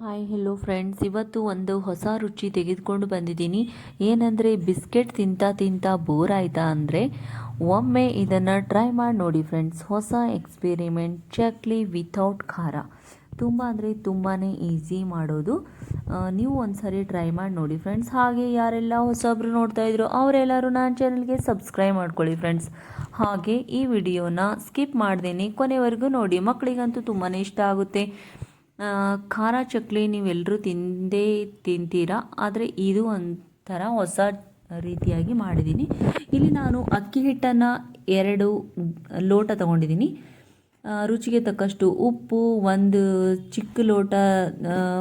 Hi hello friends ಇವತ್ತು ಒಂದು ಹೊಸ ರುಚಿ ತೆಗೆದುಕೊಂಡು ಬಂದಿದ್ದೀನಿ. ಏನಂದರೆ ಬಿಸ್ಕೆಟ್ ತಿಂತ ತಿಂತ ಬೋರ್ ಆಯಿತಾ ಅಂದರೆ ಒಮ್ಮೆ ಇದನ್ನು ಟ್ರೈ ಮಾಡಿ ನೋಡಿ ಫ್ರೆಂಡ್ಸ್ ಹೊಸ ಎಕ್ಸ್ಪೆರಿಮೆಂಟ್ ಚಕ್ಲಿ ವಿಥೌಟ್ ಖಾರ. ತುಂಬ ಅಂದರೆ ತುಂಬಾ ಈಸಿ ಮಾಡೋದು. ನೀವು ನೀವು ಒಂದ್ಸರಿ ಟ್ರೈ ಮಾಡಿ ನೋಡಿ ಫ್ರೆಂಡ್ಸ್ ಹಾಗೆ ಯಾರೆಲ್ಲ ಹೊಸಬ್ರು ನೋಡ್ತಾ ಇದ್ರು ಅವರೆಲ್ಲರೂ ನನ್ನ ಚಾನಲ್ಗೆ ಸಬ್ಸ್ಕ್ರೈಬ್ ಮಾಡ್ಕೊಳ್ಳಿ ಫ್ರೆಂಡ್ಸ್ ಹಾಗೆ ಈ ವಿಡಿಯೋನ ಸ್ಕಿಪ್ ಮಾಡ್ದೇನೆ ಕೊನೆವರೆಗೂ ನೋಡಿ. ಮಕ್ಕಳಿಗಂತೂ ತುಂಬಾ ಇಷ್ಟ ಆಗುತ್ತೆ. ಖಾರ ಚಕ್ಲಿ ನೀವೆಲ್ಲರೂ ತಿಂದೇ ತಿಂತೀರಾ? ಆದರೆ ಇದು ಒಂಥರ ಹೊಸ ರೀತಿಯಾಗಿ ಮಾಡಿದ್ದೀನಿ ಇಲ್ಲಿ ನಾನು ಅಕ್ಕಿ ಹಿಟ್ಟನ್ನು ಎರಡು ಲೋಟ ತಗೊಂಡಿದ್ದೀನಿ ರುಚಿಗೆ ತಕ್ಕಷ್ಟು ಉಪ್ಪು, ಒಂದು ಚಿಕ್ಕ ಲೋಟ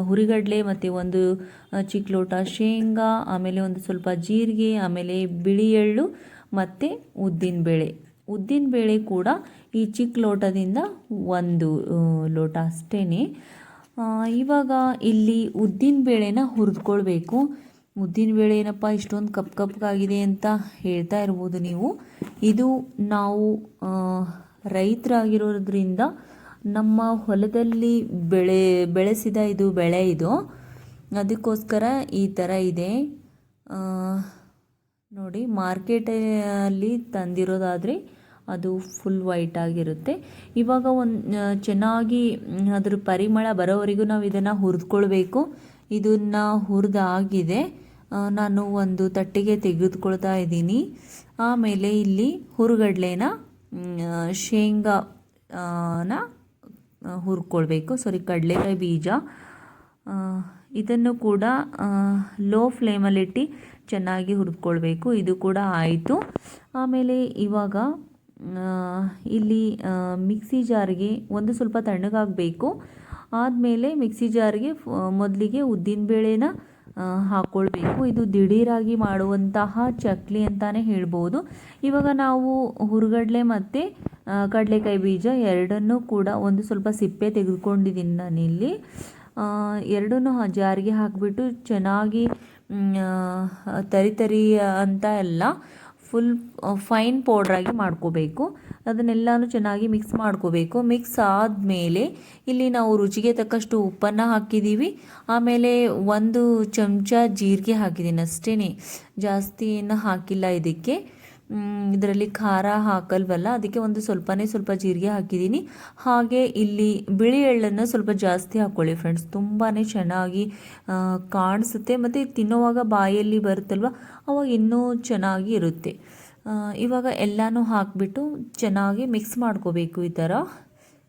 ಹುರಿಗಡಲೆ ಮತ್ತು ಒಂದು ಚಿಕ್ಕ ಲೋಟ ಶೇಂಗಾ, ಆಮೇಲೆ ಒಂದು ಸ್ವಲ್ಪ ಜೀರಿಗೆ, ಆಮೇಲೆ ಬಿಳಿ ಎಳ್ಳು ಮತ್ತು ಉದ್ದಿನಬೇಳೆ ಉದ್ದಿನಬೇಳೆ ಕೂಡ ಈ ಚಿಕ್ಕ ಲೋಟದಿಂದ ಒಂದು ಲೋಟ ಅಷ್ಟೇ ಇವಾಗ ಇಲ್ಲಿ ಉದ್ದಿನ ಬೇಳೆನ ಹುರಿದ್ಕೊಳ್ಬೇಕು. ಉದ್ದಿನಬೇಳೆ ಏನಪ್ಪ, ಇಷ್ಟೊಂದು ಕಪ್ ಕಪ್ಗಾಗಿದೆ ಅಂತ ಹೇಳ್ತಾ ಇರ್ಬೋದು ನೀವು. ಇದು ನಾವು ರೈತರಾಗಿರೋದ್ರಿಂದ ನಮ್ಮ ಹೊಲದಲ್ಲಿ ಬೆಳೆ, ಬೆಳೆಸಿದ ಇದು ಬೆಳೆ ಇದು. ಅದಕ್ಕೋಸ್ಕರ ಈ ಥರ ಇದೆ. ನೋಡಿ, ಮಾರ್ಕೆಟಲ್ಲಿ ತಂದಿರೋದಾದರೆ ಅದು ಫುಲ್ ವೈಟ್ ಆಗಿರುತ್ತೆ. ಇವಾಗ ಒಂದು ಚೆನ್ನಾಗಿ ಅದ್ರ ಪರಿಮಳ ಬರೋವರೆಗೂ ನಾವು ಇದನ್ನು ಹುರಿದ್ಕೊಳ್ಬೇಕು. ಇದನ್ನು ಹುರಿದಾಗಿದೆ. ನಾನು ಒಂದು ತಟ್ಟೆಗೆ ತೆಗೆದುಕೊಳ್ತಾ ಇದ್ದೀನಿ. ಆಮೇಲೆ ಇಲ್ಲಿ ಹುರುಗಡ್ಲೆನ ಶೇಂಗಾನ ಹುರ್ಕೊಳ್ಬೇಕು. ಸಾರಿ ಕಡಲೆಕಾಯಿ ಬೀಜ. ಇದನ್ನು ಕೂಡ ಲೋ ಫ್ಲೇಮಲ್ಲಿಟ್ಟು ಚೆನ್ನಾಗಿ ಹುರಿದ್ಕೊಳ್ಬೇಕು. ಇದು ಕೂಡ ಆಯಿತು. ಆಮೇಲೆ ಇವಾಗ ಇಲ್ಲಿ ಮಿಕ್ಸಿ ಜಾರಿಗೆ ಒಂದು ಸ್ವಲ್ಪ ತಣ್ಣಗಾಗಬೇಕು. ಆದಮೇಲೆ ಮಿಕ್ಸಿ ಜಾರಿಗೆ ಮೊದಲಿಗೆ ಉದ್ದಿನಬೇಳೆನ ಬೇಳೆನ ಹಾಕ್ಕೊಳ್ಬೇಕು ಇದು ದಿಢೀರಾಗಿ ಮಾಡುವಂತಹ ಚಕ್ಲಿ ಅಂತಲೇ ಹೇಳ್ಬೋದು. ಇವಾಗ ನಾವು ಹುರುಗಡಲೆ ಮತ್ತು ಕಡಲೆಕಾಯಿ ಬೀಜ ಎರಡನ್ನೂ ಕೂಡ ಒಂದು ಸ್ವಲ್ಪ ಸಿಪ್ಪೆ ತೆಗೆದುಕೊಂಡಿದ್ದೀನಿ ನಾನಿಲ್ಲಿ. ಎರಡನ್ನೂ ಜಾರಿಗೆ ಹಾಕಿಬಿಟ್ಟು ಚೆನ್ನಾಗಿ ತರಿ ತರಿ ಅಂತ ಎಲ್ಲ ಫುಲ್ ಫೈನ್ ಪೌಡ್ರಾಗಿ ಮಾಡ್ಕೋಬೇಕು. ಅದನ್ನೆಲ್ಲನೂ ಚೆನ್ನಾಗಿ ಮಿಕ್ಸ್ ಮಾಡ್ಕೋಬೇಕು. ಮಿಕ್ಸ್ ಆದಮೇಲೆ ಇಲ್ಲಿ ನಾವು ರುಚಿಗೆ ತಕ್ಕಷ್ಟು ಉಪ್ಪನ್ನು ಹಾಕಿದ್ದೀವಿ ಆಮೇಲೆ ಒಂದು ಚಮಚ ಜೀರಿಗೆ ಹಾಕಿದ್ದೀನಿ ಅಷ್ಟೇ ಜಾಸ್ತಿ ಏನು ಹಾಕಿಲ್ಲ ಇದಕ್ಕೆ. ಇದರಲ್ಲಿ ಖಾರ ಹಾಕಲ್ವಲ್ಲ? ಅದಕ್ಕೆ ಒಂದು ಸ್ವಲ್ಪನೇ ಸ್ವಲ್ಪ ಜೀರಿಗೆ ಹಾಕಿದ್ದೀನಿ. ಹಾಗೆ ಇಲ್ಲಿ ಬಿಳಿ ಎಳ್ಳನ್ನು ಸ್ವಲ್ಪ ಜಾಸ್ತಿ ಹಾಕ್ಕೊಳ್ಳಿ ಫ್ರೆಂಡ್ಸ್ ತುಂಬಾ ಚೆನ್ನಾಗಿ ಕಾಣಿಸುತ್ತೆ ಮತ್ತು ತಿನ್ನುವಾಗ ಬಾಯಲ್ಲಿ ಬರುತ್ತಲ್ವ? ಅವಾಗ ಇನ್ನೂ ಚೆನ್ನಾಗಿ ಇರುತ್ತೆ. ಇವಾಗ ಎಲ್ಲನೂ ಹಾಕಿಬಿಟ್ಟು ಚೆನ್ನಾಗಿ ಮಿಕ್ಸ್ ಮಾಡ್ಕೋಬೇಕು ಈ ಥರ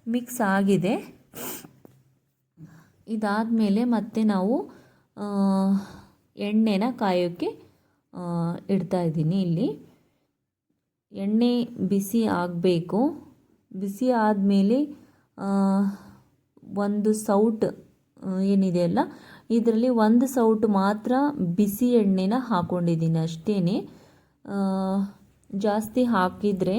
ಮಿಕ್ಸ್ ಆಗಿದೆ. ಇದಾದ ಮೇಲೆ ಮತ್ತೆ ನಾವು ಎಣ್ಣೆನ ಕಾಯೋಕ್ಕೆ ಆ, ಇಡ್ತಾ ಇದ್ದೀನಿ ಇಲ್ಲಿ. ಎಣ್ಣೆ ಬಿಸಿ ಆಗಬೇಕು. ಬಿಸಿ ಆದಮೇಲೆ ಒಂದು ಸೌಟ್ ಏನಿದೆಯಲ್ಲ ಇದರಲ್ಲಿ ಒಂದು ಸೌಟ್ ಮಾತ್ರ ಬಿಸಿ ಎಣ್ಣೆನ ಹಾಕ್ಕೊಂಡಿದ್ದೀನಿ ಅಷ್ಟೇ ಜಾಸ್ತಿ ಹಾಕಿದರೆ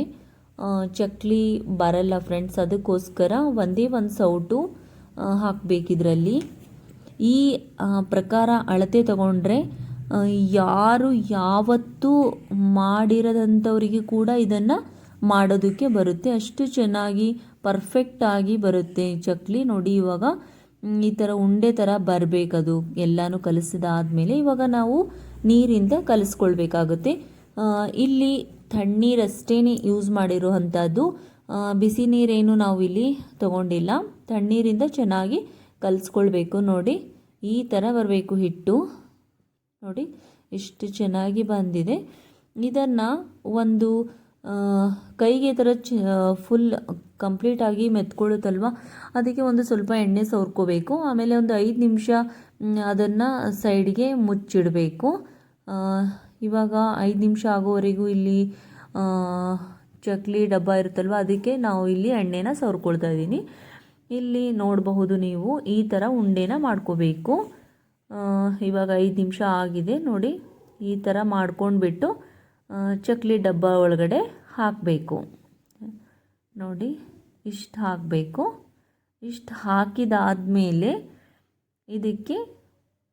ಚಕ್ಲಿ ಬರಲ್ಲ ಫ್ರೆಂಡ್ಸ್, ಅದಕ್ಕೋಸ್ಕರ ಒಂದೇ ಒಂದು ಸೌಟು ಹಾಕಬೇಕಿದ್ರಲ್ಲಿ. ಈ ಪ್ರಕಾರ ಅಳತೆ ತಗೊಂಡ್ರೆ ಯಾರು ಯಾವತ್ತೂ ಮಾಡಿರದಂಥವರಿಗೆ ಕೂಡ ಇದನ್ನು ಮಾಡೋದಕ್ಕೆ ಬರುತ್ತೆ. ಅಷ್ಟು ಚೆನ್ನಾಗಿ ಪರ್ಫೆಕ್ಟಾಗಿ ಬರುತ್ತೆ ಚಕ್ಲಿ. ನೋಡಿ, ಇವಾಗ ಈ ಥರ ಉಂಡೆ ಥರ ಬರಬೇಕದು. ಎಲ್ಲನೂ ಕಲಿಸಿದಾದ್ಮೇಲೆ ಇವಾಗ ನಾವು ನೀರಿಂದ ಕಲಿಸ್ಕೊಳ್ಬೇಕಾಗುತ್ತೆ. ಇಲ್ಲಿ ತಣ್ಣೀರಷ್ಟೇ ಯೂಸ್ ಮಾಡಿರುವಂಥದ್ದು. ಬಿಸಿ ನೀರೇನು ನಾವು ಇಲ್ಲಿ ತಗೊಂಡಿಲ್ಲ. ತಣ್ಣೀರಿಂದ ಚೆನ್ನಾಗಿ ಕಲಿಸ್ಕೊಳ್ಬೇಕು ನೋಡಿ. ಈ ಥರ ಬರಬೇಕು ಹಿಟ್ಟು. ನೋಡಿ ಎಷ್ಟು ಚೆನ್ನಾಗಿ ಬಂದಿದೆ. ಇದನ್ನು ಒಂದು ಕೈಗೆ ಥರ ಚ ಫುಲ್ ಕಂಪ್ಲೀಟಾಗಿ ಮೆತ್ಕೊಳ್ಳುತ್ತಲ್ವ? ಅದಕ್ಕೆ ಒಂದು ಸ್ವಲ್ಪ ಎಣ್ಣೆ ಸವರ್ಕೋಬೇಕು. ಆಮೇಲೆ ಒಂದು ಐದು ನಿಮಿಷ ಅದನ್ನು ಸೈಡ್ಗೆ ಮುಚ್ಚಿಡಬೇಕು. ಇವಾಗ ಐದು ನಿಮಿಷ ಆಗೋವರೆಗೂ ಇಲ್ಲಿ ಚಕ್ಲಿ ಡಬ್ಬ ಇರುತ್ತಲ್ವ, ಅದಕ್ಕೆ ನಾವು ಇಲ್ಲಿ ಎಣ್ಣೆನ ಸವರ್ಕೊಳ್ತಾ ಇದ್ದೀನಿ. ಇಲ್ಲಿ ನೋಡಬಹುದು ನೀವು ಈ ಥರ ಉಂಡೆನ ಮಾಡ್ಕೋಬೇಕು. ಇವಾಗ ಐದು ನಿಮಿಷ ಆಗಿದೆ ನೋಡಿ. ಈ ಥರ ಮಾಡ್ಕೊಂಡ್ಬಿಟ್ಟು ಚಕ್ಲಿ ಡಬ್ಬ ಒಳಗಡೆ ಹಾಕಬೇಕು. ನೋಡಿ, ಇಷ್ಟು ಹಾಕಬೇಕು. ಇಷ್ಟು ಹಾಕಿದಾದಮೇಲೆ ಇದಕ್ಕೆ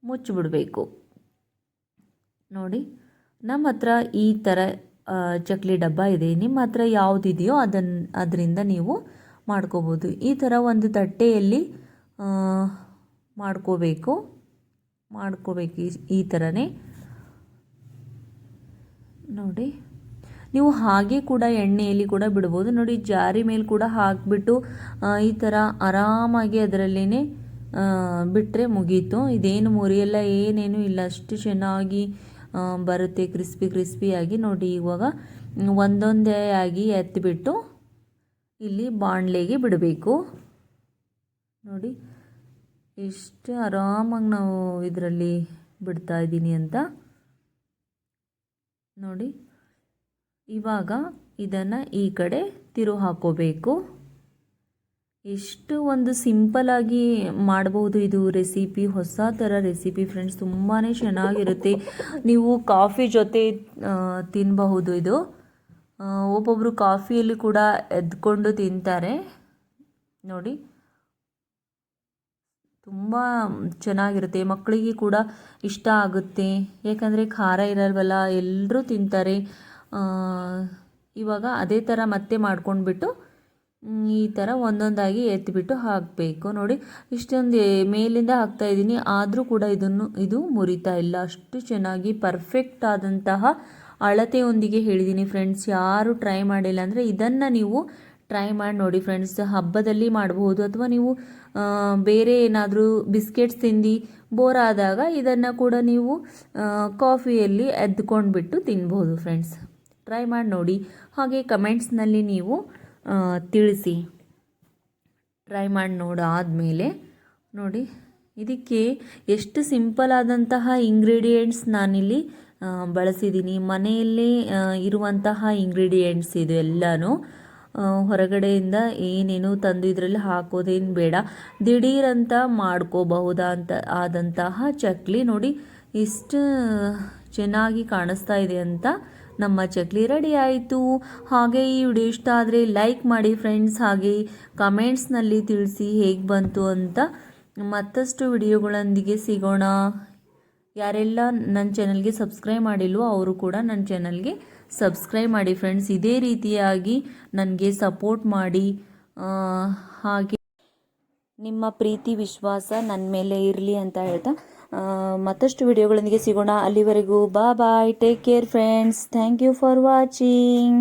ಮುಚ್ಚಿಬಿಡಬೇಕು. ನೋಡಿ, ನಮ್ಮ ಹತ್ರ ಈ ಥರ ಚಕ್ಲಿ ಡಬ್ಬ ಇದೆ. ನಿಮ್ಮ ಹತ್ರ ಯಾವುದಿದೆಯೋ ಅದನ್ನು ಅದರಿಂದ ನೀವು ಮಾಡ್ಕೋಬೋದು. ಈ ಥರ ಒಂದು ತಟ್ಟೆಯಲ್ಲಿ ಮಾಡ್ಕೋಬೇಕು. ಮಾಡ್ಕೋಬೇಕು ಈ ಈ ಥರನೇ ನೋಡಿ, ನೀವು ಹಾಗೆ ಕೂಡ ಎಣ್ಣೆಯಲ್ಲಿ ಕೂಡ ಬಿಡ್ಬೋದು. ನೋಡಿ, ಜಾರಿ ಮೇಲೆ ಕೂಡ ಹಾಕಿಬಿಟ್ಟು ಈ ಥರ ಆರಾಮಾಗಿ ಅದರಲ್ಲೇ ಬಿಟ್ಟರೆ ಮುಗೀತು. ಇದೇನು ಮುರಿಯಲ್ಲ, ಏನೇನು ಇಲ್ಲ, ಅಷ್ಟು ಚೆನ್ನಾಗಿ ಬರುತ್ತೆ, ಕ್ರಿಸ್ಪಿ ಕ್ರಿಸ್ಪಿಯಾಗಿ ನೋಡಿ, ಇವಾಗ ಒಂದೊಂದೇ ಆಗಿ ಎತ್ತಿಬಿಟ್ಟು ಇಲ್ಲಿ ಬಾಣಲೆಗೆ ಬಿಡಬೇಕು. ನೋಡಿ ಎಷ್ಟು ಆರಾಮಾಗಿ ನಾವು ಇದರಲ್ಲಿ ಬಿಡ್ತಾ ಇದ್ದೀನಿ ಅಂತ ನೋಡಿ. ಇವಾಗ ಇದನ್ನು ಈ ಕಡೆ ತಿರು ಹಾಕೋಬೇಕು. ಎಷ್ಟು ಒಂದು ಸಿಂಪಲಾಗಿ ಮಾಡಬಹುದು ಇದು ರೆಸಿಪಿ, ಹೊಸ ಥರ ರೆಸಿಪಿ ಫ್ರೆಂಡ್ಸ್. ತುಂಬಾ ಚೆನ್ನಾಗಿರುತ್ತೆ. ನೀವು ಕಾಫಿ ಜೊತೆ ತಿನ್ನಬಹುದು ಇದು. ಒಬ್ಬೊಬ್ಬರು ಕಾಫಿಯಲ್ಲಿ ಕೂಡ ಎದ್ಕೊಂಡು ತಿಂತಾರೆ. ನೋಡಿ. ತುಂಬ ಚೆನ್ನಾಗಿರುತ್ತೆ. ಮಕ್ಕಳಿಗೆ ಕೂಡ ಇಷ್ಟ ಆಗುತ್ತೆ. ಯಾಕಂದರೆ ಖಾರ ಇರಲ್ವಲ್ಲ ಎಲ್ಲರೂ ತಿಂತಾರೆ. ಇವಾಗ ಅದೇ ಥರ ಮತ್ತೆ ಮಾಡ್ಕೊಂಡ್ಬಿಟ್ಟು ಈ ಥರ ಒಂದೊಂದಾಗಿ ಎತ್ತಿಬಿಟ್ಟು ಹಾಕಬೇಕು. ನೋಡಿ, ಇಷ್ಟೊಂದು ಮೇಲಿಂದ ಹಾಕ್ತಾ ಇದ್ದೀನಿ. ಆದರೂ ಕೂಡ ಇದನ್ನು, ಇದು ಮುರಿತಾ ಇಲ್ಲ. ಅಷ್ಟು ಚೆನ್ನಾಗಿ ಪರ್ಫೆಕ್ಟ್ ಆದಂತಹ ಅಳತೆಯೊಂದಿಗೆ ಹೇಳಿದ್ದೀನಿ. ಫ್ರೆಂಡ್ಸ್ ಯಾರು ಟ್ರೈ ಮಾಡಿಲ್ಲ. ಅಂದರೆ ಇದನ್ನು ನೀವು ಟ್ರೈ ಮಾಡಿ ನೋಡಿ ಫ್ರೆಂಡ್ಸ್ ಹಬ್ಬದಲ್ಲಿ ಮಾಡಬಹುದು. ಅಥವಾ ನೀವು ಬೇರೆ ಏನಾದರೂ ಬಿಸ್ಕೆಟ್ಸ್ ತಿಂದು ಬೋರ್ ಆದಾಗ ಇದನ್ನು ಕೂಡ ನೀವು ಕಾಫಿಯಲ್ಲಿ ಎದ್ಕೊಂಡ್ಬಿಟ್ಟು ತಿನ್ಬೋದು ಫ್ರೆಂಡ್ಸ್ ಟ್ರೈ ಮಾಡಿ ನೋಡಿ. ಹಾಗೆ ಕಮೆಂಟ್ಸ್ನಲ್ಲಿ ನೀವು ತಿಳಿಸಿ. ಟ್ರೈ ಮಾಡಿ ನೋಡಾದಮೇಲೆ ನೋಡಿ. ಇದಕ್ಕೆ ಎಷ್ಟು ಸಿಂಪಲ್ ಆದಂತಹ ಇಂಗ್ರೀಡಿಯೆಂಟ್ಸ್ ನಾನಿಲ್ಲಿ ಬಳಸಿದ್ದೀನಿ ಮನೆಯಲ್ಲೇ ಇರುವಂತಹ ಇಂಗ್ರೀಡಿಯೆಂಟ್ಸ್ ಇದು ಎಲ್ಲನೂ. ಹೊರಗಡೆಯಿಂದ ಏನೇನು ತಂದು ಇದರಲ್ಲಿ ಹಾಕೋದೇನು ಬೇಡ. ದಿಢೀರಂತ ಮಾಡ್ಕೋಬಹುದಾ ಅಂತ ಆದಂತಹ ಚಕ್ಲಿ ನೋಡಿ ಇಷ್ಟು ಚೆನ್ನಾಗಿ ಕಾಣಿಸ್ತಾ ಇದೆ ಅಂತ ನಮ್ಮ ಚಕ್ಲಿ ರೆಡಿ ಆಯಿತು. ಹಾಗೆ ಈ ವಿಡಿಯೋ ಇಷ್ಟ ಆದರೆ ಲೈಕ್ ಮಾಡಿ ಫ್ರೆಂಡ್ಸ್, ಹಾಗೆ ಕಮೆಂಟ್ಸ್ನಲ್ಲಿ ತಿಳಿಸಿ ಹೇಗೆ ಬಂತು ಅಂತ ಮತ್ತಷ್ಟು ವಿಡಿಯೋಗಳೊಂದಿಗೆ ಸಿಗೋಣ. ಯಾರೆಲ್ಲ ನನ್ನ ಚಾನಲ್ಗೆ ಸಬ್ಸ್ಕ್ರೈಬ್ ಮಾಡಿಲ್ವೋ, ಅವರು ಕೂಡ ನನ್ನ ಚಾನಲ್ಗೆ ಸಬ್ಸ್ಕ್ರೈಬ್ ಮಾಡಿ ಫ್ರೆಂಡ್ಸ್. ಇದೇ ರೀತಿಯಾಗಿ ನನಗೆ ಸಪೋರ್ಟ್ ಮಾಡಿ. ಹಾಗೆ ನಿಮ್ಮ ಪ್ರೀತಿ, ವಿಶ್ವಾಸ ನನ್ನ ಮೇಲೆ ಇರಲಿ ಅಂತ ಹೇಳ್ತಾ ಮತ್ತಷ್ಟು ವಿಡಿಯೋಗಳೊಂದಿಗೆ ಸಿಗೋಣ. ಅಲ್ಲಿವರೆಗೂ ಬಾ bye take care friends thank you for watching